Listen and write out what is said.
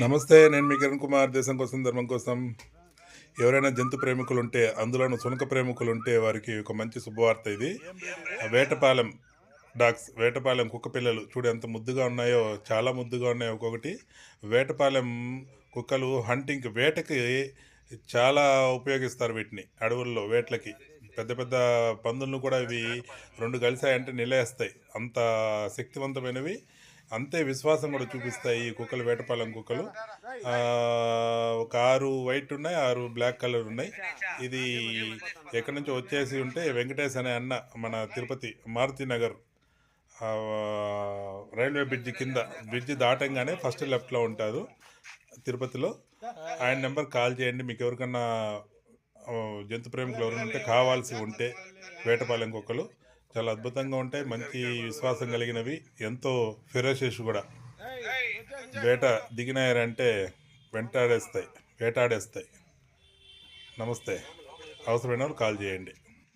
నమస్తే నేను మీ కిరణ్ కుమార్. దేశం కోసం ధర్మం కోసం. ఎవరైనా జంతు ప్రేమికులు ఉంటే అందులోనూ సునక ప్రేమికులు ఉంటే వారికి ఒక మంచి శుభవార్త ఇది. వేటపాలెం డాగ్స్ వేటపాలెం కుక్క పిల్లలు చూడు ఎంత ముద్దుగా ఉన్నాయో చాలా ముద్దుగా ఉన్నాయి ఒక్కొక్కటి. వేటపాలెం కుక్కలు హంటింగ్ వేటకి చాలా ఉపయోగిస్తారు వీటిని అడవుల్లో వేటలకి. పెద్ద పెద్ద పందులను కూడా ఇవి రెండు కలిసాయంటే నిలేస్తాయి అంత శక్తివంతమైనవి అంతే విశ్వాసం కూడా చూపిస్తాయి ఈ కుక్కలు వేటపాలెం కుక్కలు. ఒక ఆరు వైట్ ఉన్నాయి ఆరు బ్లాక్ కలర్ ఉన్నాయి. ఇది ఎక్కడి నుంచి వచ్చేసి ఉంటే వెంకటేష్ అనే అన్న మన తిరుపతి మారుతి నగర్ రైల్వే బ్రిడ్జి కింద బ్రిడ్జి దాటంగానే ఫస్ట్ లెఫ్ట్లో ఉంటారు తిరుపతిలో. ఆయన నెంబర్ కాల్ చేయండి మీకు ఎవరికన్నా జంతు ప్రేమికులు ఎవరైనా ఉంటే కావాల్సి ఉంటే వేటపాలెం కుక్కలు. చాలా అద్భుతంగా ఉంటాయి. మంచి విశ్వాసం కలిగినవి. ఎంతో ఫెరోషియస్ కూడా. వేట దిగినాయారంటే వెంటాడేస్తాయి. వేటాడేస్తాయి. నమస్తే. అవసరమైన వాళ్ళు కాల్ చేయండి.